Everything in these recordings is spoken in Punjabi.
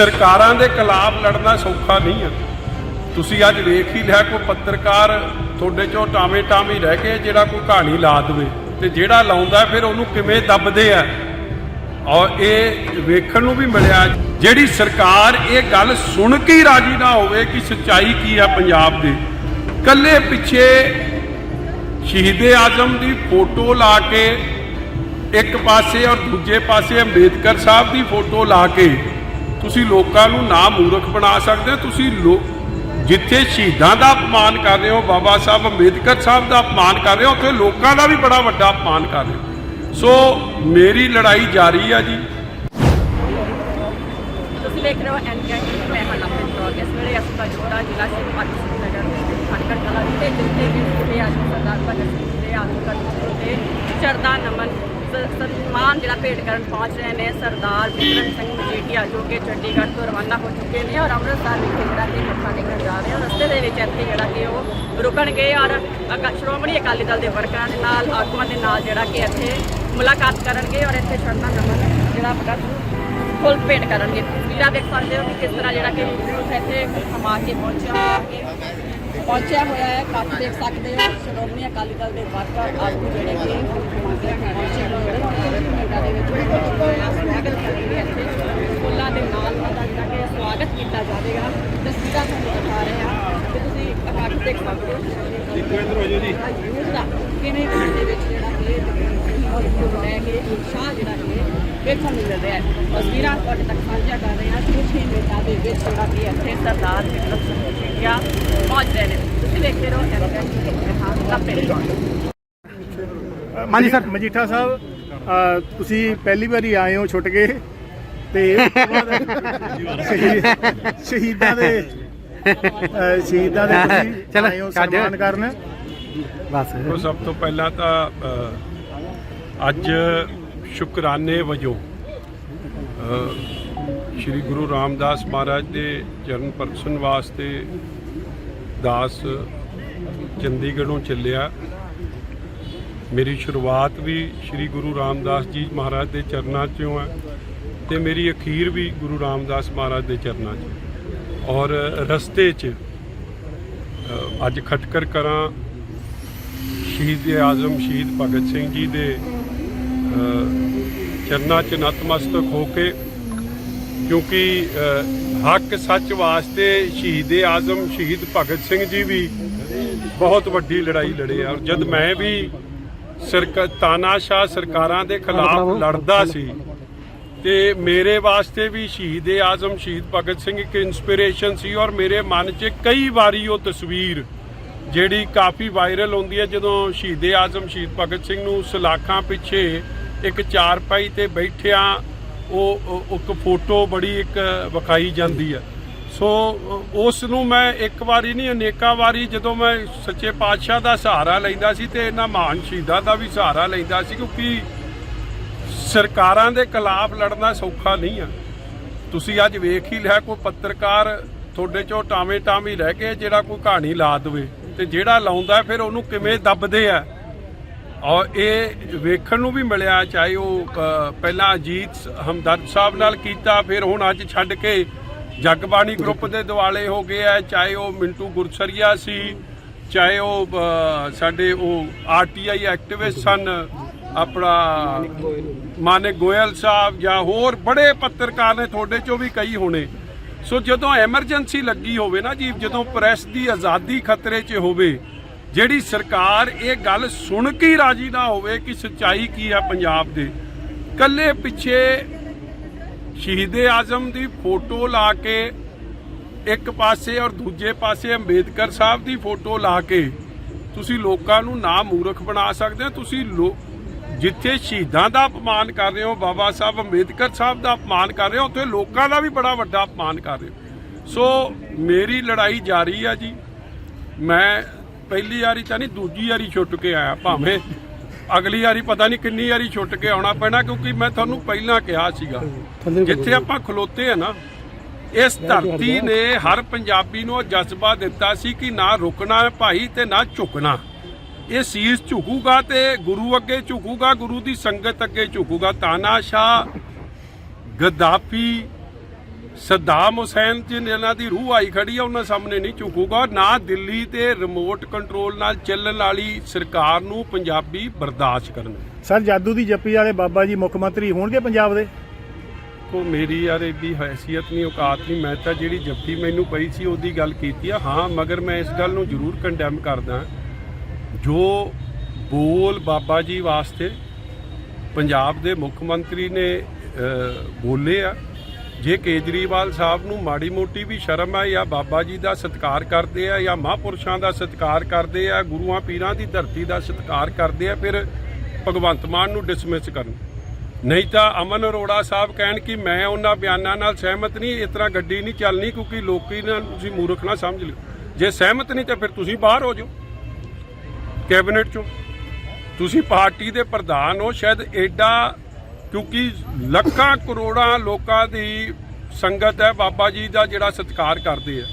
ਸਰਕਾਰਾਂ ਦੇ ਖਿਲਾਫ ਲੜਨਾ ਸੌਖਾ ਨਹੀਂ ਹੈ ਤੁਸੀਂ ਅੱਜ ਵੇਖ ਹੀ ਲਿਆ ਕੋਈ ਪੱਤਰਕਾਰ ਤੁਹਾਡੇ ਚੋਂ ਟਾਵੇਂ ਟਾਵੇਂ ਰਹਿ ਕੇ ਜਿਹੜਾ ਕੋਈ ਕਹਾਣੀ ਲਾ ਦੇਵੇ ਤੇ ਜਿਹੜਾ ਲਾਉਂਦਾ ਫਿਰ ਉਹਨੂੰ ਕਿਵੇਂ ਦੱਬਦੇ ਆ? ਔਰ ਇਹ ਵੇਖਣ ਨੂੰ ਵੀ ਮਿਲਿਆ, ਜਿਹੜੀ ਸਰਕਾਰ ਇਹ ਗੱਲ ਸੁਣ ਕੇ ਰਾਜੀ ਨਾ ਹੋਵੇ ਕਿ ਸੱਚਾਈ ਕੀ ਆ ਪੰਜਾਬ ਦੀ। ਕੱਲੇ ਪਿੱਛੇ ਸ਼ਹੀਦੇ ਆਜ਼ਮ ਦੀ ਫੋਟੋ ਲਾ ਕੇ ਇੱਕ ਪਾਸੇ ਔਰ ਦੂਜੇ ਪਾਸੇ ਅੰਬੇਦਕਰ ਸਾਹਿਬ ਦੀ ਫੋਟੋ ਲਾ ਕੇ ਤੁਸੀਂ ਲੋਕਾਂ ਨੂੰ ਨਾ ਮੂਰਖ ਬਣਾ ਸਕਦੇ ਹੋ, ਤੁਸੀਂ ਜਿੱਥੇ ਸ਼ਹੀਦਾਂ ਦਾ ਅਪਮਾਨ ਕਰ ਰਹੇ ਹੋ, ਬਾਬਾ ਸਾਹਿਬ ਅੰਬੇਦਕਰ ਸਾਹਿਬ ਦਾ ਅਪਮਾਨ ਕਰ ਰਹੇ ਹੋ, ਉੱਥੇ ਲੋਕਾਂ ਦਾ ਵੀ ਬੜਾ ਵੱਡਾ ਅਪਮਾਨ ਕਰ ਰਹੇ ਹੋ। ਸੋ, ਮੇਰੀ ਲੜਾਈ ਜਾਰੀ ਆ ਜੀ। ਤੁਸੀਂ ਦੇਖ ਰਹੇ ਹੋ ਐਨਕੇਟੀ ਮੈਂ ਹਾਂ ਕੌਰ ਇਸ ਵੇਲੇ ਅਸੀਂ ਬਜੋੜਾ ਜ਼ਿਲ੍ਹਾ ਸ਼੍ਰੀ ਪਾਕਿਸਤਾਨ ਨਗਰ, ਖਟਕੜ ਕਲਾ ਦੇ ਜਿੱਥੇ ਵੀ ਅੱਜ ਸਰਦਾਰ ਭਗਤ ਸਿੰਘ ਦੇ ਆਦਮਕਰਨ ਤੇ ਸ਼ਰਧਾ ਨਮਨ। ਸਨਮਾਨ ਜਿਹੜਾ ਭੇਟ ਕਰਨ ਪਹੁੰਚ ਰਹੇ ਨੇ, ਸਰਦਾਰ ਬਿਕਰਮ ਸਿੰਘ ਮਜੀਠੀਆ, ਜੋ ਕਿ ਚੰਡੀਗੜ੍ਹ ਤੋਂ ਰਵਾਨਾ ਹੋ ਚੁੱਕੇ ਨੇ ਔਰ ਅੰਮ੍ਰਿਤਸਰ ਵਿਖੇ ਜਿਹੜਾ ਕਿ ਮੱਥਾ ਟੇਕਣ ਜਾ ਰਹੇ ਹਨ ਰਸਤੇ ਦੇ ਵਿੱਚ ਇੱਥੇ ਜਿਹੜਾ ਕਿ ਉਹ ਰੁਕਣਗੇ ਔਰ ਅਕਾ- ਸ਼੍ਰੋਮਣੀ ਅਕਾਲੀ ਦਲ ਦੇ ਵਰਕਰਾਂ ਦੇ ਨਾਲ, ਆਗੂਆਂ ਦੇ ਨਾਲ ਜਿਹੜਾ ਕਿ ਇੱਥੇ ਮੁਲਾਕਾਤ ਕਰਨਗੇ ਔਰ ਇੱਥੇ ਸ਼ਰਨਾ ਨਮਨ ਜਿਹੜਾ ਭਗਤ ਫੁੱਲ ਭੇਟ ਕਰਨਗੇ। ਵੀਰਾ ਦੇਖ ਸਕਦੇ ਹੋ ਕਿ ਕਿਸ ਤਰ੍ਹਾਂ ਜਿਹੜਾ ਕਿ ਇੱਥੇ ਸਮਾ ਕੇ ਪਹੁੰਚਿਆ ਹੋਇਆ ਹੈ ਪਹੁੰਚਿਆ ਹੋਇਆ ਹੈ। ਕੱਪ ਦੇਖ ਸਕਦੇ ਹੋ। ਸ਼੍ਰੋਮਣੀ ਅਕਾਲੀ ਦਲ ਦੇ ਵਰਕਰ ਆਗੂ ਜਿਹੜੇ ਕਿ ਪਹੁੰਚੇ ਹੋਏ ਦੇ ਵਿੱਚ ਇੱਥੇ ਦੇ ਨਾਲ ਉਹਨਾਂ ਦਾ ਜਿਹੜਾ ਕਿ ਸਵਾਗਤ ਕੀਤਾ ਜਾਵੇਗਾ। ਤਸਵੀਰਾਂ ਤੁਹਾਨੂੰ ਦਿਖਾ ਰਹੇ ਹਾਂ। ਤੇ ਤੁਸੀਂ ਦੇਖ ਸਕਦੇ ਹੋ। ਜੀ ਕਿਵੇਂ ਦੇ ਵਿੱਚ ਜਿਹੜਾ ਕਿ ਲੈ ਕੇ ਉਤਸ਼ਾਹ ਜਿਹੜਾ ਕਿ ਵੇਖਣ ਨੂੰ ਮਿਲ ਰਿਹਾ ਹੈ। ਤਸਵੀਰਾਂ ਤੁਹਾਡੇ ਤੱਕ ਸਾਂਝਾ ਕਰ ਰਹੇ ਹਾਂ। ਕੁਝ ਹੀ ਮਿੰਟਾਂ ਦੇ ਵਿੱਚ ਜਿਹੜਾ ਕਿ ਇੱਥੇ ਸਰਦਾਰ ਬਿਕਰਮ ਸਿੰਘ ਮਜੀਠੀਆ ਪਹੁੰਚ ਰਹੇ ਨੇ। ਤੁਸੀਂ ਦੇਖਦੇ ਰਹੋ ਐਨਕੇਟੀ ਹਾਂ ਲੱਭੇ ਹਾਂਜੀ ਸਰ। ਮਜੀਠਾ ਸਾਹਿਬ ਤੁਸੀਂ ਪਹਿਲੀ ਵਾਰੀ ਆਏ ਹੋ ਛੁੱਟ ਕੇ ਤੇ ਸ਼ਹੀਦ- ਦੇ ਸ਼ਹੀਦਾਂ ਦੇ ਤੁਸੀਂ ਚਲੋ, ਆਏ ਹੋ। ਸਨਮਾਨ ਕਰਨ। ਬਸ। ਸਭ ਤੋਂ ਪਹਿਲਾਂ ਤਾਂ ਅੱਜ ਸ਼ੁਕਰਾਨੇ ਵਜੋਂ ਸ਼੍ਰੀ ਗੁਰੂ ਰਾਮਦਾਸ ਮਹਾਰਾਜ ਦੇ ਚਰਨ ਪਰਸਨ ਵਾਸਤੇ ਦਾਸ ਚੰਡੀਗੜ੍ਹੋਂ ਚੱਲਿਆ। ਮੇਰੀ ਸ਼ੁਰੂਆਤ ਵੀ ਸ਼੍ਰੀ ਗੁਰੂ ਰਾਮਦਾਸ ਜੀ ਮਹਾਰਾਜ ਦੇ ਚਰਨਾਂ 'ਚੋਂ ਹੈ ਤੇ ਮੇਰੀ ਅਖੀਰ ਵੀ ਗੁਰੂ ਰਾਮਦਾਸ ਮਹਾਰਾਜ ਦੇ ਚਰਨਾਂ 'ਚ। ਔਰ ਰਸਤੇ 'ਚ ਅੱਜ ਖਟਕਰ ਕਰਾਂ ਸ਼ਹੀਦ ਆਜ਼ਮ ਸ਼ਹੀਦ ਭਗਤ ਸਿੰਘ ਜੀ ਦੇ ਚਰਨਾਂ 'ਚ ਨਤਮਸਤਕ ਹੋ ਕੇ ਕਿਉਂਕਿ ਹੱਕ ਸੱਚ ਵਾਸਤੇ ਸ਼ਹੀਦ ਆਜ਼ਮ ਸ਼ਹੀਦ ਭਗਤ ਸਿੰਘ ਜੀ ਵੀ ਬਹੁਤ ਵੱਡੀ ਲੜਾਈ ਲੜੇ ਆ। ਔਰ ਜਦ ਮੈਂ ਵੀ ਸਰਕਾਰ ਤਾਨਾਸ਼ਾਹ ਸਰਕਾਰਾਂ ਦੇ ਖਿਲਾਫ ਲੜਦਾ ਸੀ ਤੇ ਮੇਰੇ ਵਾਸਤੇ ਵੀ ਸ਼ਹੀਦ ਆਜ਼ਮ ਸ਼ਹੀਦ ਭਗਤ ਸਿੰਘ ਇੱਕ ਇਨਸਪੀਰੇਸ਼ਨ ਸੀ ਔਰ ਮੇਰੇ ਮਨ 'ਚ ਕਈ ਵਾਰੀ ਉਹ ਤਸਵੀਰ ਜਿਹੜੀ ਕਾਫੀ ਵਾਇਰਲ ਹੁੰਦੀ ਹੈ ਜਦੋਂ ਸ਼ਹੀਦ ਆਜ਼ਮ ਸ਼ਹੀਦ ਭਗਤ ਸਿੰਘ ਨੂੰ ਸਲਾਖਾਂ ਪਿੱਛੇ ਇੱਕ ਚਾਰਪਾਈ ਤੇ ਬੈਠਿਆਂ, ਉਹ ਇੱਕ ਫੋਟੋ ਬੜੀ ਇੱਕ ਵਿਖਾਈ ਜਾਂਦੀ ਹੈ ਸੋ, ਉਸ ਨੂੰ ਮੈਂ ਇੱਕ ਵਾਰੀ ਨਹੀਂ, ਅਨੇਕਾਂ ਵਾਰੀ ਜਦੋਂ ਮੈਂ ਸੱਚੇ ਪਾਤਸ਼ਾਹ ਦਾ ਸਹਾਰਾ ਲੈਂਦਾ ਸੀ ਤੇ ਇਹਨਾਂ ਮਹਾਨ ਸ਼ਹੀਦਾਂ ਦਾ ਵੀ ਸਹਾਰਾ ਲੈਂਦਾ ਸੀ, ਕਿਉਂਕਿ ਸਰਕਾਰਾਂ ਦੇ ਖਿਲਾਫ ਲੜਨਾ ਸੌਖਾ ਨਹੀਂ ਆ। ਤੁਸੀਂ ਅੱਜ ਵੇਖ ਹੀ ਲਿਆ, ਕੋਈ ਪੱਤਰਕਾਰ ਤੁਹਾਡੇ ਚੋਂ ਟਾਵੇਂ ਟਾਵੇਂ ਰਹਿ ਕੇ ਜਿਹੜਾ ਕੋਈ ਕਹਾਣੀ ਲਾ ਦੇਵੇ ਤੇ ਜਿਹੜਾ ਲਾਉਂਦਾ, ਫਿਰ ਉਹਨੂੰ ਕਿਵੇਂ ਦੱਬਦੇ ਆ? ਔਰ ਇਹ ਵੇਖਣ ਨੂੰ ਵੀ ਮਿਲਿਆ, ਚਾਹੇ ਉਹ ਪਹਿਲਾਂ ਅਜੀਤ ਹਮਦਰਦ ਸਾਹਿਬ ਨਾਲ ਕੀਤਾ, ਫਿਰ ਹੁਣ ਅੱਜ ਛੱਡ ਕੇ ਜਗਬਾਣੀ ਗਰੁੱਪ ਦੇ ਦਿਵਾਲੇ ਹੋ ਗਏ ਆ, ਚਾਹੇ ਉਹ ਮਿੰਟੂ ਗੁਰਸਰੀਆ ਸੀ, ਚਾਹੇ ਉਹ ਸਾਡੇ ਉਹ ਆਰਟੀਆਈ ਐਕਟਿਵਿਸਟ ਸਨ, ਆਪਣਾ ਮਾਨਕ ਗੋਇਲ ਸਾਹਿਬ ਜਾਂ ਹੋਰ ਬੜੇ ਪੱਤਰਕਾਰ ਨੇ ਤੁਹਾਡੇ ਚੋਂ ਵੀ ਕਈ ਹੋਣੇ। ਸੋ ਜਦੋਂ ਐਮਰਜੈਂਸੀ ਲੱਗੀ ਹੋਵੇ ਨਾ ਜੀ, ਜਦੋਂ ਪ੍ਰੈਸ ਦੀ ਆਜ਼ਾਦੀ ਖਤਰੇ 'ਚ ਹੋਵੇ ਜਿਹੜੀ ਸਰਕਾਰ ਇਹ ਗੱਲ ਸੁਣ ਕੇ ਹੀ ਰਾਜੀ ਨਾ ਹੋਵੇ ਕਿ ਸੱਚਾਈ ਕੀ ਹੈ ਪੰਜਾਬ ਦੇ। ਕੱਲੇ ਪਿੱਛੇ ਸ਼ਹੀਦੇ ਆਜ਼ਮ ਦੀ ਫੋਟੋ ਲਾ ਕੇ ਇੱਕ ਪਾਸੇ ਔਰ ਦੂਜੇ ਪਾਸੇ ਅੰਬੇਦਕਰ ਸਾਹਿਬ ਦੀ ਫੋਟੋ ਲਾ ਕੇ ਤੁਸੀਂ ਲੋਕਾਂ ਨੂੰ ਨਾ ਮੂਰਖ ਬਣਾ ਸਕਦੇ ਹੋ। ਤੁਸੀਂ ਲੋ- ਜਿੱਥੇ ਸ਼ਹੀਦਾਂ ਦਾ ਅਪਮਾਨ ਕਰ ਰਹੇ ਹੋ, ਬਾਬਾ ਸਾਹਿਬ ਅੰਬੇਦਕਰ ਸਾਹਿਬ ਦਾ ਅਪਮਾਨ ਕਰ ਰਹੇ ਹੋ, ਉੱਥੇ ਲੋਕਾਂ ਦਾ ਵੀ ਬੜਾ ਵੱਡਾ ਅਪਮਾਨ ਕਰ ਰਹੇ ਹੋ। ਸੋ ਮੇਰੀ ਲੜਾਈ ਜਾਰੀ ਆ ਜੀ। ਮੈਂ ਪਹਿਲੀ ਵਾਰੀ ਤਾਂ ਨਹੀਂ ਦੂਜੀ ਵਾਰੀ ਛੁੱਟ ਕੇ ਆਇਆ ਭਾਵੇਂ। ਅਗਲੀ ਵਾਰੀ ਪਤਾ ਨਹੀਂ ਕਿੰਨੀ ਵਾਰੀ ਛੁੱਟ ਕੇ ਆਉਣਾ ਪੈਣਾ ਕਿਉਂਕਿ ਮੈਂ ਤੁਹਾਨੂੰ ਪਹਿਲਾਂ ਕਿਹਾ ਸੀਗਾ ਜਿੱਥੇ ਆਪਾਂ ਖਲੋਤੇ ਆ ਨਾ ਇਸ ਧਰਤੀ ਨੇ ਹਰ ਪੰਜਾਬੀ ਨੂੰ ਜਜ਼ਬਾ ਦਿੱਤਾ ਸੀ ਕਿ ਨਾ ਰੁਕਣਾ ਭਾਈ ਤੇ ਨਾ ਝੁਕਣਾ। ਇਹ ਸੀਸ ਝੁਕੂਗਾ ਤੇ ਗੁਰੂ ਅੱਗੇ ਝੁਕੂਗਾ ਗੁਰੂ ਦੀ ਸੰਗਤ ਅੱਗੇ ਝੁਕੂਗਾ। ਤਾਨਾਸ਼ਾਹ ਗੱਦਾਫੀ ਸੱਦਾਮ ਹੁਸੈਨ ਜੀ ਇਹਨਾਂ ਦੀ ਰੂਹ ਆਈ ਖੜੀ ਆ ਉਹਨਾਂ ਸਾਹਮਣੇ ਨਹੀਂ ਝੁਕੂਗਾ। ਨਾ ਦਿੱਲੀ ਤੇ ਰਿਮੋਟ ਕੰਟਰੋਲ ਨਾਲ ਚੱਲਣ ਵਾਲੀ ਸਰਕਾਰ ਨੂੰ ਪੰਜਾਬੀ ਬਰਦਾਸ਼ਤ ਕਰਨਗੇ ਸਰ ਜਾਦੂ ਦੀ ਜੱਪੀ ਵਾਲੇ ਬਾਬਾ ਜੀ ਮੁੱਖ ਮੰਤਰੀ ਹੋਣਗੇ ਪੰਜਾਬ ਦੇ? ਕੋ ਮੇਰੀ ਯਾਰ ਏਡੀ ਹੈਸੀਅਤ ਨਹੀਂ ਔਕਾਤ ਨਹੀਂ ਮੈਂ ਤਾਂ ਜਿਹੜੀ ਜੱਫੀ ਮੈਨੂੰ ਪਈ ਸੀ ਉਹਦੀ ਗੱਲ ਕੀਤੀ ਆ। ਹਾਂ ਮਗਰ ਮੈਂ ਇਸ ਗੱਲ ਨੂੰ ਜ਼ਰੂਰ ਕੰਡੈਮ ਕਰਦਾ ਜੋ ਬੋਲ ਬਾਬਾ ਜੀ ਵਾਸਤੇ ਪੰਜਾਬ ਦੇ ਮੁੱਖ ਮੰਤਰੀ ਨੇ ਬੋਲੇ ਆ ਜੇ ਕੇਜਰੀਵਾਲ ਸਾਹਿਬ ਨੂੰ ਮਾੜੀ ਮੋਟੀ ਵੀ ਸ਼ਰਮ ਹੈ ਜਾਂ ਬਾਬਾ ਜੀ ਦਾ ਸਤਿਕਾਰ ਕਰਦੇ ਆ ਜਾਂ ਮਹਾਂਪੁਰਸ਼ਾਂ ਦਾ ਸਤਿਕਾਰ ਕਰਦੇ ਆ, ਗੁਰੂਆਂ ਪੀਰਾਂ ਦੀ ਧਰਤੀ ਦਾ ਸਤਿਕਾਰ ਕਰਦੇ ਆ, ਫਿਰ ਭਗਵੰਤ ਮਾਨ ਨੂੰ ਡਿਸਮਿਸ ਕਰਨ। ਨਹੀਂ ਤਾਂ ਅਮਨ ਅਰੋੜਾ ਸਾਹਿਬ ਕਹਿਣ ਕਿ ਮੈਂ ਉਹਨਾਂ ਬਿਆਨਾਂ ਨਾਲ ਸਹਿਮਤ ਨਹੀਂ, ਇਸ ਤਰ੍ਹਾਂ ਗੱਡੀ ਨਹੀਂ ਚੱਲਣੀ ਕਿਉਂਕਿ ਲੋਕੀ ਨਾ ਤੁਸੀਂ ਮੂਰਖ ਨਾ ਸਮਝ ਲਿਓ। ਜੇ ਸਹਿਮਤ ਨਹੀਂ ਤਾਂ ਫਿਰ ਤੁਸੀਂ ਬਾਹਰ ਹੋ ਜਾਓ। ਕੈਬਨਿਟ ਚੋਂ। ਤੁਸੀਂ ਪਾਰਟੀ ਦੇ ਪ੍ਰਧਾਨ ਹੋ, ਸ਼ਾਇਦ ਐਡਾ ਕਿਉਂਕਿ ਲੱਖਾਂ ਕਰੋੜਾਂ ਲੋਕਾਂ ਦੀ ਸੰਗਤ ਹੈ, ਬਾਬਾ ਜੀ ਦਾ ਜਿਹੜਾ ਸਤਿਕਾਰ ਕਰਦੇ ਆ।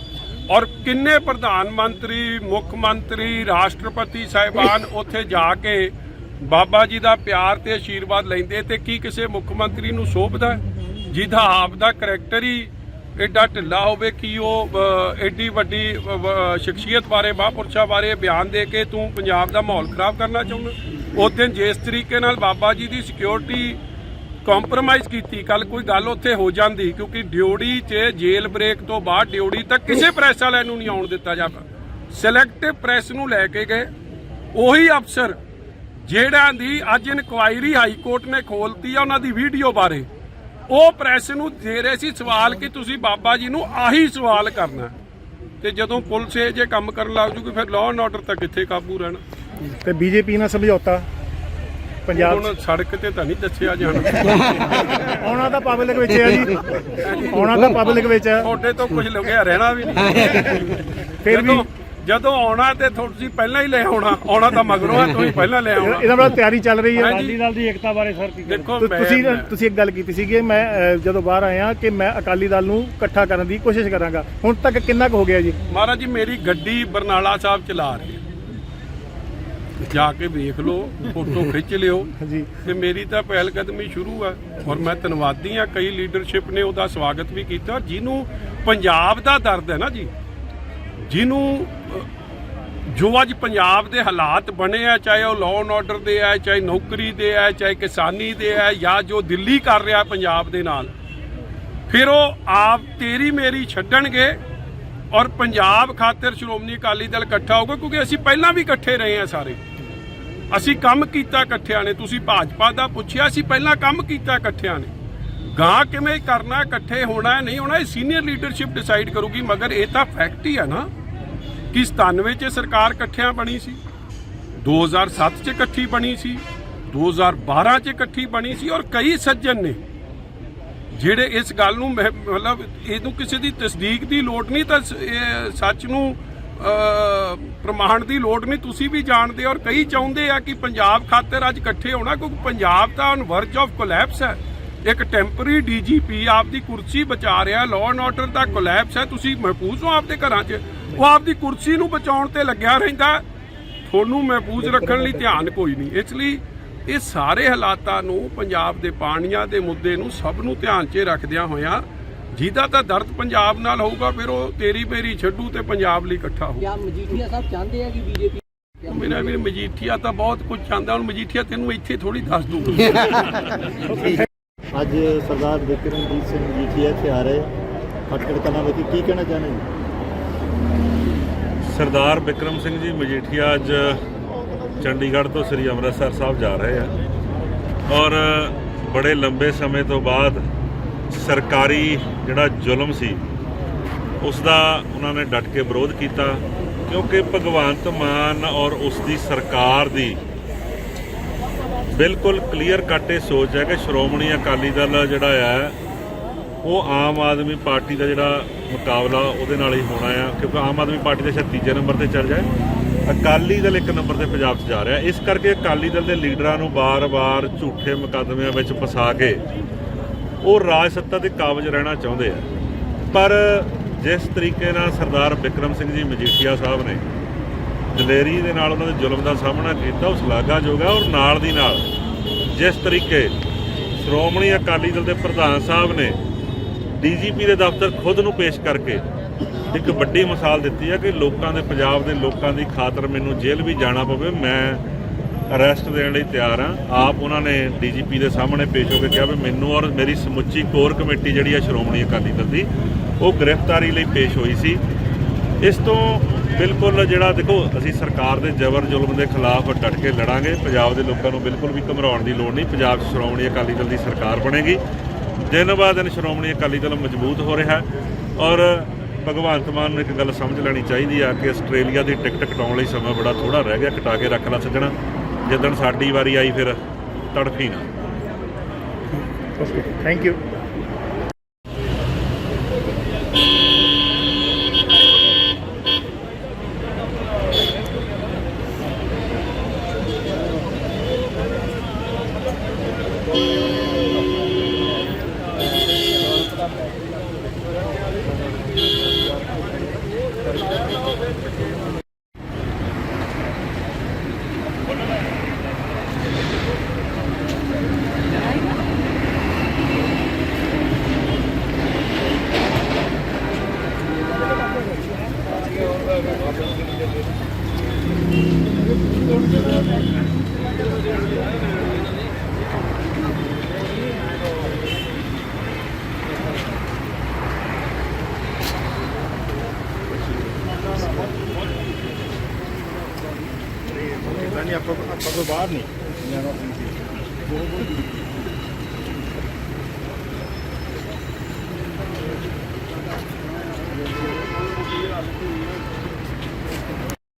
ਔਰ ਕਿੰਨੇ ਪ੍ਰਧਾਨ ਮੰਤਰੀ, ਮੁੱਖ ਮੰਤਰੀ, ਰਾਸ਼ਟਰਪਤੀ ਸਾਹਿਬਾਨ ਉੱਥੇ ਜਾ ਕੇ ਬਾਬਾ ਜੀ ਦਾ ਪਿਆਰ ਤੇ ਆਸ਼ੀਰਵਾਦ ਲੈਂਦੇ ਤੇ ਕੀ ਕਿਸੇ ਮੁੱਖ ਮੰਤਰੀ ਨੂੰ ਸ਼ੋਭਦਾ ਜਿਹਦਾ ਆਪ ਦਾ ਕਰੈਕਟਰ ਹੀ ਐਡਾ ਢਿੱਲਾ ਹੋਵੇ ਕਿ ਉਹ ਐਡੀ ਵੱਡੀ ਸ਼ਖਸੀਅਤ ਬਾਰੇ, ਮਹਾਂਪੁਰਸ਼ਾਂ ਬਾਰੇ ਬਿਆਨ ਦੇ ਕੇ ਤੂੰ ਪੰਜਾਬ ਦਾ ਮਾਹੌਲ ਖਰਾਬ ਕਰਨਾ ਚਾਹੁੰਦਾ? ਉਸ ਦਿਨ ਜਿਸ ਤਰੀਕੇ ਨਾਲ ਬਾਬਾ ਜੀ ਦੀ ਸਿਕਿਉਰਿਟੀ ਕੰਪਰੋਮਾਈਜ਼ ਕੀਤੀ। ਕੱਲ ਕੋਈ ਗੱਲ ਉੱਥੇ ਹੋ ਜਾਂਦੀ, ਕਿਉਂਕਿ ਡਿਊਟੀ 'ਚ ਜੇਲ ਬ੍ਰੇਕ ਤੋਂ ਬਾਅਦ ਡਿਊਟੀ ਤੱਕ ਕਿਸੇ ਪ੍ਰੈਸ ਵਾਲਿਆਂ ਨੂੰ ਨਹੀਂ ਆਉਣ ਦਿੱਤਾ ਜਾਂਦਾ। ਸਿਲੈਕਟਿਵ ਪ੍ਰੈਸ ਨੂੰ ਲੈ ਕੇ ਗਏ। ਉਹੀ ਅਫਸਰ ਜਿਹੜਾਂ ਦੀ ਅੱਜ ਇਨਕੁਆਇਰੀ ਹਾਈ ਕੋਰਟ ਨੇ ਖੋਲਤੀ ਆ ਉਹਨਾਂ ਦੀ ਵੀਡੀਓ ਬਾਰੇ। ਉਹ ਪ੍ਰੈਸ ਨੂੰ ਦੇ ਰਹੇ ਸੀ ਸਵਾਲ ਕਿ ਤੁਸੀਂ ਬਾਬਾ ਜੀ ਨੂੰ ਆਹੀ ਸਵਾਲ ਕਰਨਾ। ਤੇ ਜਦੋਂ ਪੁਲਿਸ ਇਹ ਜੇ ਕੰਮ ਕਰਨ ਲੱਗ ਜੂਗੀ, ਫਿਰ ਲਾਅ ਐਂਡ ਆਰਡਰ ਤਾਂ ਕਿੱਥੇ ਕਾਬੂ ਰਹਿਣਾ? ਤੇ ਬੀਜੇਪੀ ਨਾਲ ਸਮਝੌਤਾ। ਪੰਜਾਬ ਹੁਣ ਸੜਕ ਤੇ ਤਾਂ ਨਹੀਂ ਦੱਸਿਆ ਜਾਣਾ। ਆਉਣਾ ਤਾਂ ਪਬਲਿਕ ਵਿੱਚ ਹੈ ਜੀ। ਆਉਣਾ ਤਾਂ ਪਬਲਿਕ ਵਿੱਚ ਹੈ। ਤੁਹਾਡੇ ਤੋਂ ਕੁਝ ਲੁਕਿਆ ਰਹਿਣਾ ਵੀ ਨਹੀਂ। ਫਿਰ ਵੀ ਜਦੋਂ- ਆਉਣਾ ਤੇ ਤੁਸੀਂ ਪਹਿਲਾਂ ਹੀ ਲੈ ਆਉਣਾ। ਆਉਣਾ ਤਾਂ ਮਗਰੋਂ ਆ ਤੁਸੀਂ ਪਹਿਲਾਂ ਲੈ ਆਉਣਾ। ਇਹਦਾ ਬੜਾ ਤਿਆਰੀ ਚੱਲ ਰਹੀ ਹੈ। ਹਾਂਜੀ। ਦਲ ਦੀ ਏਕਤਾ ਬਾਰੇ ਸਰ ਕੀ ਦੇਖੋ ਤੁਸੀਂ ਤੁਸੀਂ ਇੱਕ ਗੱਲ ਕੀਤੀ ਸੀਗੀ ਮੈਂ ਜਦੋਂ ਬਾਹਰ ਆਇਆ ਕਿ ਮੈਂ ਅਕਾਲੀ ਦਲ ਨੂੰ ਇਕੱਠਾ ਕਰਨ ਦੀ ਕੋਸ਼ਿਸ਼ ਕਰਾਂਗਾ। ਹੁਣ ਤੱਕ ਕਿੰਨਾ ਕੁ ਹੋ ਗਿਆ ਜੀ? ਮਹਾਰਾਜ ਜੀ ਮੇਰੀ ਗੱਡੀ ਬਰਨਾਲਾ ਸਾਹਿਬ ਚਲਾ ਰਹੀ ਹੈ। ਜਾ ਕੇ ਵੇਖ ਲਓ ਫੋਟੋ ਖਿੱਚ ਲਿਓ। ਜੀ ਤੇ ਮੇਰੀ ਤਾਂ ਪਹਿਲ ਕਦਮੀ ਸ਼ੁਰੂ ਆ। ਔਰ ਮੈਂ ਧੰਨਵਾਦੀ ਆ ਕਈ ਲੀਡਰਸ਼ਿਪ ਨੇ ਉਹਦਾ ਸਵਾਗਤ ਵੀ ਕੀਤਾ। ਜਿਹਨੂੰ ਪੰਜਾਬ ਦਾ ਦਰਦ ਹੈ ਨਾ ਜੀ ਜਿਹਨੂੰ ਜੋ ਅੱਜ ਪੰਜਾਬ ਦੇ ਹਾਲਾਤ ਬਣੇ ਆ ਚਾਹੇ ਉਹ ਲਾਅ ਐਂਡ ਆਰਡਰ ਦੇ ਆ ਚਾਹੇ ਨੌਕਰੀ ਦੇ ਆ ਚਾਹੇ ਕਿਸਾਨੀ ਦੇ ਆ ਜਾਂ ਜੋ ਦਿੱਲੀ ਕਰ ਰਿਹਾ ਪੰਜਾਬ ਦੇ ਨਾਲ ਫਿਰ ਉਹ ਆਪ ਤੇਰੀ ਮੇਰੀ ਛੱਡਣਗੇ ਔਰ ਪੰਜਾਬ ਖਾਤਰ ਸ਼੍ਰੋਮਣੀ ਅਕਾਲੀ ਦਲ ਇਕੱਠਾ ਹੋਊਗਾ ਕਿਉਂਕਿ ਅਸੀਂ ਪਹਿਲਾਂ ਵੀ ਇਕੱਠੇ ਰਹੇ ਆ ਸਾਰੇ। ਅਸੀਂ ਕੰਮ ਕੀਤਾ ਇਕੱਠਿਆਂ ਨੇ, ਤੁਸੀਂ ਭਾਜਪਾ ਦਾ ਪੁੱਛਿਆ ਸੀ, ਪਹਿਲਾਂ ਕੰਮ ਕੀਤਾ ਇਕੱਠਿਆਂ ਨੇ। ਗਾਂ ਕਿਵੇਂ ਕਰਨਾ, ਇਕੱਠੇ ਹੋਣਾ, ਨਹੀਂ ਹੋਣਾ, ਇਹ ਸੀਨੀਅਰ ਲੀਡਰਸ਼ਿਪ ਡਿਸਾਈਡ ਕਰੂਗੀ, ਮਗਰ ਇਹ ਤਾਂ ਫੈਕਟ ਹੀ ਹੈ ਨਾ ਕਿ 97 ਚ ਸਰਕਾਰ ਇਕੱਠਿਆਂ ਬਣੀ ਸੀ 2007 ਚ ਇਕੱਠੀ ਬਣੀ ਸੀ 2012 ਚ ਇਕੱਠੀ ਬਣੀ ਸੀ, ਔਰ ਕਈ ਸੱਜਣ ਨੇ ਜਿਹੜੇ ਇਸ ਗੱਲ ਨੂੰ ਮਹਿ- ਮਤਲਬ ਇਹਨੂੰ ਕਿਸੇ ਦੀ ਤਸਦੀਕ ਦੀ ਲੋੜ ਨਹੀਂ, ਤਾਂ ਸੱਚ ਨੂੰ ਪ੍ਰਮਾਣ ਦੀ ਲੋੜ ਨਹੀਂ, ਤੁਸੀਂ ਵੀ ਜਾਣਦੇ ਔਰ ਕਈ ਚਾਹੁੰਦੇ ਆ ਕਿ ਪੰਜਾਬ ਖਾਤਰ ਅੱਜ ਇਕੱਠੇ ਹੋਣਾ, ਕਿਉਂਕਿ ਪੰਜਾਬ ਤਾਂ ਔਨ ਵਰਜ ਆਫ ਕੋਲੈਪਸ ਹੈ। ਇੱਕ ਟੈਂਪਰੇਰੀ ਡੀਜੀਪੀ ਆਪਦੀ ਕੁਰਸੀ ਬਚਾ ਰਿਹਾ ਲਾਅ ਐਂਡ ਆਰਡਰ ਦਾ ਕੋਲੈਪਸ ਹੈ। ਤੁਸੀਂ ਮਹਿਫੂਜ਼ ਹੋ ਆਪਦੇ ਘਰਾਂ 'ਚ? ਉਹ ਆਪਦੀ ਕੁਰਸੀ ਨੂੰ ਬਚਾਉਣ ਤੇ ਲੱਗਿਆ ਰਹਿੰਦਾ। ਤੁਹਾਨੂੰ ਮਹਿਫੂਜ਼ ਰੱਖਣ ਲਈ ਧਿਆਨ ਕੋਈ ਨਹੀਂ। ਇਸ ਲਈ ਇਹ ਸਾਰੇ ਹਾਲਾਤਾਂ ਨੂੰ, ਪੰਜਾਬ ਦੇ ਪਾਣੀਆਂ ਦੇ ਮੁੱਦੇ ਨੂੰ ਸਭ ਨੂੰ ਧਿਆਨ 'ਚ ਰੱਖਦਿਆਂ ਹੋਇਆਂ ਜਿਹਦਾ ਤਾਂ ਦਰਦ ਪੰਜਾਬ ਨਾਲ ਹੋਊਗਾ ਫਿਰ ਉਹ ਤੇਰੀ ਮੇਰੀ ਛੱਡੂ ਤੇ ਪੰਜਾਬ ਲਈ ਇਕੱਠਾ ਹੋਊ। ਕਿਆ ਮਜੀਠੀਆ ਸਾਹਿਬ ਚਾਹੁੰਦੇ ਆ ਕਿ ਬੀਜੇਪੀ ਮੇਰਾ ਵੀਰ ਮਜੀਠੀਆ ਤਾਂ ਬਹੁਤ ਕੁਝ ਚਾਹੁੰਦਾ ਹੁਣ ਮਜੀਠੀਆ ਤੈਨੂੰ ਇੱਥੇ ਥੋੜੀ ਦੱਸ ਦੂੰਗਾ ਅੱਜ ਸਰਦਾਰ ਵਿਕਰਮਜੀਤ ਸਿੰਘ ਮਜੀਠੀਆ ਇੱਥੇ ਆ ਰਹੇ। ਖਟਕੜ ਕਲਾਂ ਵਿੱਚ ਕੀ ਕਹਿਣਾ ਚਾਹੁੰਦੇ ਜੀ ਸਰਦਾਰ ਬਿਕਰਮ ਸਿੰਘ ਜੀ ਮਜੀਠੀਆ ਅੱਜ ਚੰਡੀਗੜ੍ਹ ਤੋਂ ਸ੍ਰੀ ਅੰਮ੍ਰਿਤਸਰ ਸਾਹਿਬ ਜਾ ਰਹੇ ਆ। ਔਰ ਬੜੇ ਲੰਬੇ ਸਮੇਂ ਤੋਂ ਬਾਅਦ ਸਰਕਾਰੀ ਜਿਹੜਾ ਜ਼ੁਲਮ ਸੀ ਉਸ ਦਾ ਉਹਨਾਂ ਨੇ ਡਟ ਕੇ ਵਿਰੋਧ ਕੀਤਾ ਕਿਉਂਕਿ ਭਗਵੰਤ ਮਾਨ ਔਰ ਉਸ ਦੀ ਸਰਕਾਰ ਦੀ ਬਿਲਕੁਲ ਕਲੀਅਰ ਕੱਟ ਇਹ ਸੋਚ ਹੈ ਕਿ ਸ਼੍ਰੋਮਣੀ ਅਕਾਲੀ ਦਲ ਜਿਹੜਾ ਹੈ ਉਹ ਆਮ ਆਦਮੀ ਪਾਰਟੀ ਦਾ ਜਿਹੜਾ ਮੁਕਾਬਲਾ ਉਹਦੇ ਨਾਲ ਹੀ ਹੋਣਾ ਆ, ਕਿਉਂਕਿ ਆਮ ਆਦਮੀ ਪਾਰਟੀ ਦੇ ਸ਼ਾਇਦ ਤੀਜੇ ਨੰਬਰ ਤੇ ਚੱਲ ਜਾਏ। ਅਕਾਲੀ ਦਲ ਇੱਕ ਨੰਬਰ ਤੇ ਪੰਜਾਬ 'ਚ ਜਾ ਰਿਹਾ। ਇਸ ਕਰਕੇ ਅਕਾਲੀ ਦਲ ਦੇ ਲੀਡਰਾਂ ਨੂੰ ਬਾਰ-ਬਾਰ ਝੂਠੇ ਮੁਕੱਦਮਿਆਂ ਵਿੱਚ ਫਸਾ ਕੇ ਉਹ ਰਾਜ ਸੱਤਾ ਦੇ ਕਾਬਜ ਰਹਿਣਾ ਚਾਹੁੰਦੇ ਆ। ਪਰ ਜਿਸ ਤਰੀਕੇ ਨਾਲ ਸਰਦਾਰ ਵਿਕਰਮ ਸਿੰਘ ਜੀ ਮਜੀਠੀਆ ਸਾਹਿਬ ਨੇ ਦਲੇਰੀ ਦੇ ਨਾਲ ਉਹਨਾਂ ਦੇ ਜ਼ੁਲਮ ਦਾ ਸਾਹਮਣਾ ਕੀਤਾ, ਉਹ ਸ਼ਲਾਘਾਯੋਗ ਹੈ ਔਰ ਨਾਲ ਦੀ ਨਾਲ ਜਿਸ ਤਰੀਕੇ ਸ਼੍ਰੋਮਣੀ ਅਕਾਲੀ ਦਲ ਦੇ ਪ੍ਰਧਾਨ ਸਾਹਿਬ ਨੇ ਡੀਜੀਪੀ ਦੇ ਦਫ਼ਤਰ ਖੁਦ ਨੂੰ ਪੇਸ਼ ਕਰਕੇ ਇੱਕ ਵੱਡੀ ਮਿਸਾਲ ਦਿੱਤੀ ਹੈ ਕਿ ਲੋਕਾਂ ਦੇ ਪੰਜਾਬ ਦੇ ਲੋਕਾਂ ਦੀ ਖਾਤਰ ਮੈਨੂੰ ਜੇਲ੍ਹ ਵੀ ਜਾਣਾ ਪਵੇ, ਮੈਂ ਅਰੈਸਟ ਦੇਣ ਲਈ ਤਿਆਰ ਹਾਂ। ਆਪ ਉਹਨਾਂ ਨੇ ਡੀਜੀਪੀ ਦੇ ਸਾਹਮਣੇ ਪੇਸ਼ ਹੋ ਕੇ ਕਿਹਾ ਵੀ ਮੈਨੂੰ ਔਰ ਮੇਰੀ ਸਮੁੱਚੀ ਕੋਰ ਕਮੇਟੀ ਜਿਹੜੀ ਆ ਸ਼੍ਰੋਮਣੀ ਅਕਾਲੀ ਦਲ ਦੀ, ਉਹ ਗ੍ਰਿਫਤਾਰੀ ਲਈ ਪੇਸ਼ ਹੋਈ ਸੀ। ਇਸ ਤੋਂ ਬਿਲਕੁਲ ਜਿਹੜਾ ਦੇਖੋ, ਅਸੀਂ ਸਰਕਾਰ ਦੇ ਜ਼ਬਰ ਜ਼ੁਲਮ ਦੇ ਖਿਲਾਫ ਡਟ ਕੇ ਲੜਾਂਗੇ। ਪੰਜਾਬ ਦੇ ਲੋਕਾਂ ਨੂੰ ਬਿਲਕੁਲ ਵੀ ਘਬਰਾਉਣ ਦੀ ਲੋੜ ਨਹੀਂ। ਪੰਜਾਬ 'ਚ ਸ਼੍ਰੋਮਣੀ ਅਕਾਲੀ ਦਲ ਦੀ ਸਰਕਾਰ ਬਣੇਗੀ। ਦਿਨ ਬਾਅਦ ਦਿਨ ਸ਼੍ਰੋਮਣੀ ਅਕਾਲੀ ਦਲ ਮਜ਼ਬੂਤ ਹੋ ਰਿਹਾ ਔਰ ਭਗਵੰਤ ਮਾਨ ਨੂੰ ਇੱਕ ਗੱਲ ਸਮਝ ਲੈਣੀ ਚਾਹੀਦੀ ਆ ਕਿ ਆਸਟ੍ਰੇਲੀਆ ਦੀ ਟਿਕਟ ਕਟਾਉਣ ਲਈ ਸਮਾਂ ਬੜਾ ਥੋੜਾ ਰਹਿ ਗਿਆ। ਕਟਾ ਕੇ ਰੱਖ ਲੈ ਸੱਜਣਾ। ਜਿੱਦਣ ਸਾਡੀ ਵਾਰੀ ਆਈ ਫਿਰ ਤੜਫੀ ਨਾ। ਓਕੇ ਥੈਂਕ ਯੂ ਆਪਾਂ ਆਪਾਂ ਬਾਹਰ ਨਹੀਂ?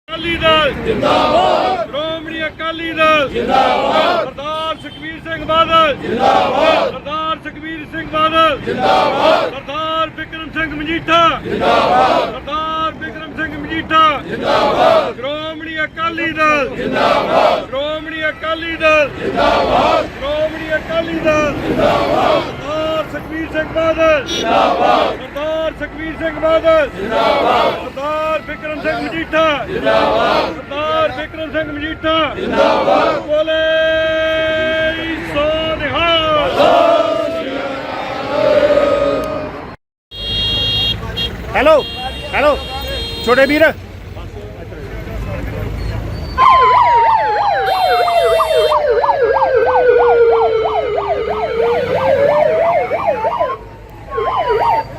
ਅਕਾਲੀ ਦਲ ਜਿੰਦਾਬਾਦ। ਸ਼੍ਰੋਮਣੀ ਅਕਾਲੀ ਦਲ ਜਿੰਦਾਬਾਦ। ਸਰਦਾਰ ਸੁਖਬੀਰ ਸਿੰਘ ਬਾਦਲ ਜਿੰਦਾਬਾਦ। ਸਰਦਾਰ ਸੁਖਬੀਰ ਸਿੰਘ ਬਾਦਲ ਜਿੰਦਾਬਾਦ। ਸਰਦਾਰ ਬਿਕਰਮ ਸਿੰਘ ਮਜੀਠਾ ਜਿੰਦਾਬਾਦ। ਮਜੀਠਾ ਜਿੰਦਾਬਾਦ ਸ਼੍ਰੋਮਣੀ ਅਕਾਲੀ ਦਲ। ਜਿੰਦਾਬਾਦ ਸ਼੍ਰੋਮਣੀ ਅਕਾਲੀ ਦਲ। ਜਿੰਦਾਬਾਦ ਸ਼੍ਰੋਮਣੀ ਅਕਾਲੀ ਦਲ। ਜਿੰਦਾਬਾਦ ਸਰਦਾਰ ਸੁਖਬੀਰ ਸਿੰਘ ਬਾਦਲ। ਜਿੰਦਾਬਾਦ ਸਰਦਾਰ ਸੁਖਬੀਰ ਸਿੰਘ ਬਾਦਲ। ਜਿੰਦਾਬਾਦ ਸਰਦਾਰ ਬਿਕਰਮ ਸਿੰਘ ਮਜੀਠਾ। ਜਿੰਦਾਬਾਦ ਸਰਦਾਰ ਬਿਕਰਮ ਸਿੰਘ ਮਜੀਠਾ। ਜਿੰਦਾਬਾਦ ਬੋਲੇ ਸੋ ਨਿਹਾਲ ਹੈਲੋ ਹੈਲੋ। ਛੋਟੇ ਵੀਰ। ਬੋਲੇ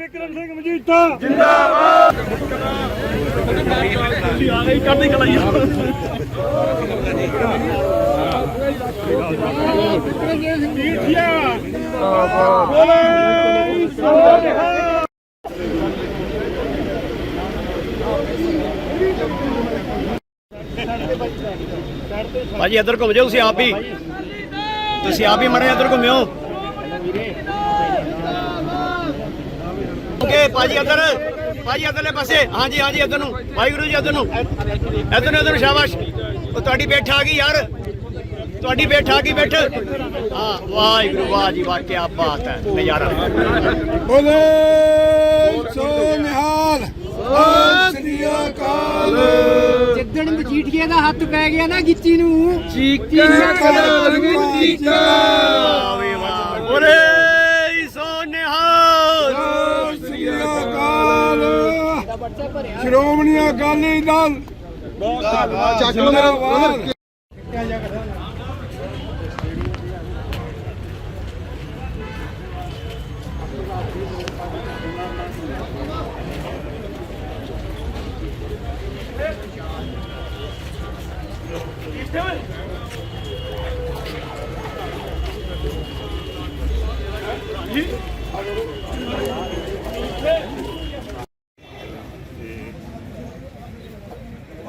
ਬਿਕਰਮ ਸਿੰਘ ਮਜੀਠਾ। ਜਿੰਦਾਬਾਦ ਆ ਗਈ ਕਰਦੀ ਕਲਾਈ ਮਜੀਠੀਆ ਬੋਲੇ ਸੋ ਭਾਜੀ, ਇੱਧਰ ਘੁੰਮ ਜਾਓ, ਤੁਸੀਂ ਆਪ ਹੀ। ਤੁਸੀਂ ਆਪ ਹੀ ਮੜੇ ਇੱਧਰ ਘੁੰਮਿਓ। ਓਕੇ ਭਾਜੀ ਇੱਧਰ ਭਾਜੀ ਇੱਧਰਲੇ ਪਾਸੇ। ਹਾਂਜੀ ਹਾਂਜੀ ਇੱਧਰ ਨੂੰ। ਵਾਹਿਗੁਰੂ ਜੀ ਇੱਧਰ ਨੂੰ। ਇੱਧਰ ਨੂੰ ਇੱਧਰ ਨੂੰ ਸ਼ਾਬਾਸ਼। ਉਹ ਤੁਹਾਡੀ ਬੈਠ ਆ ਗਈ ਯਾਰ। ਤੁਹਾਡੀ ਬੈਠ ਆ ਗਈ ਬੈਠ ਹਾਂ ਵਾਹਿਗੁਰੂ ਵਾਹ ਜੀ ਵਾਹ ਕੀ ਬਾਤ ਹੈ। ਨਜ਼ਾਰਾ ਜਿੱਦਣ ਮਜੀਠੀਏ ਦਾ ਹੱਥ ਪੈ ਗਿਆ ਨਾ ਗਿੱਚੀ ਨੂੰ ਚੀਕਾਂ ਵਾਹ ਵੀ ਵਾਹ। ਬੋਲੇ ਸ਼੍ਰੋਮਣੀ ਅਕਾਲੀ ਦਲ।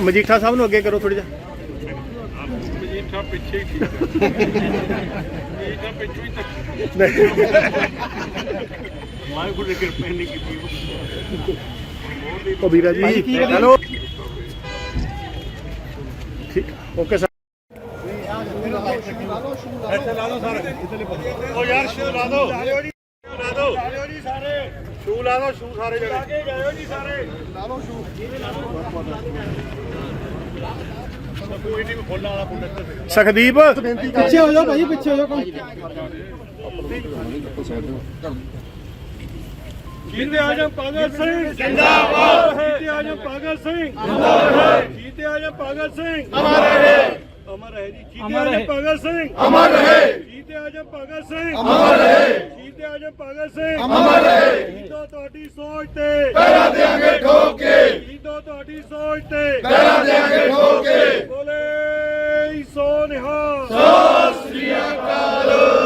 ਮਜੀਠਾ ਸਾਹਿਬ ਨੂੰ ਅੱਗੇ ਕਰੋ ਥੋੜੀ ਜਿਹਾ। ਮਜੀਠਾ ਪਿੱਛੇ ਹੀ ਠੀਕ ਹੈ ਮਜੀਠਾ ਪਿੱਛੇ ਹੀ ਤੱਕ ਵਾਹਿਗੁਰੂ ਦੀ ਕਿਰਪਾ ਨਹੀਂ ਕੀਤੀ ਉਹ ਵੀਰਾ ਜੀ। ਹੈਲੋ। ਠੀਕ ਓਕੇ ਸਰ ਉਹ ਯਾਰ ਸ਼ੂ ਲਾ ਦੋ ਲਾ ਦਿਓ ਜੀ ਲਾ ਦਿਓ ਲਾ ਦਿਓ ਜੀ ਸਾਰੇ ਸ਼ੂ ਲਾ ਦਿਓ ਸ਼ੂ ਸਾਰੇ ਜਣੇ ਕੇ ਗਏ ਜੀ ਸਾਰੇ ਲਾ ਲਓ ਸ਼ੂ ਕੋਈ ਨਹੀਂ ਖੋਲਣ ਵਾਲਾ ਪੁੰਡਤ ਸਖਦੀਪ? ਪਿੱਛੇ ਹੋ ਜਾਓ ਭਾਈ ਪਿੱਛੇ ਹੋ ਜਾਓ ਜੀਤੇ ਆਜਮ ਭਗਤ ਸਿੰਘ। ਜਿੰਦਾਬਾਦ। ਜੀਤੇ ਆਜਮ ਭਗਤ ਸਿੰਘ। ਜਿੰਦਾਬਾਦ। ਜੀਤੇ ਆਜਮ ਭਗਤ ਸਿੰਘ। ਅਮਰ ਰਹੇ। ਅਮਰ ਰਹੇ ਜੀ। ਜੀਤੇ ਆਜਮ ਭਗਤ ਸਿੰਘ। ਅਮਰ ਰਹੇ। ਜੀਤੇ ਆਜਮ ਭਗਤ ਸਿੰਘ। ਅਮਰ ਰਹੇ। ਜੀਤੇ ਆਜਮ ਭਗਤ ਸਿੰਘ। ਅਮਰ ਰਹੇ। ਜੀਤੋ ਤੁਹਾਡੀ ਸੋਚ ਤੇ। ਪਹਿਰਾ ਦੇਾਂਗੇ ਠੋਕ ਕੇ। ਜੀਤੋ ਤੁਹਾਡੀ ਸੋਚ ਤੇ। ਪਹਿਰਾ ਦੇਾਂਗੇ ਠੋਕ ਕੇ। ਬੋਲੇ। ਸੋ ਨਿਹਾਲ। ਸਤਿ ਸ੍ਰੀ ਅਕਾਲ।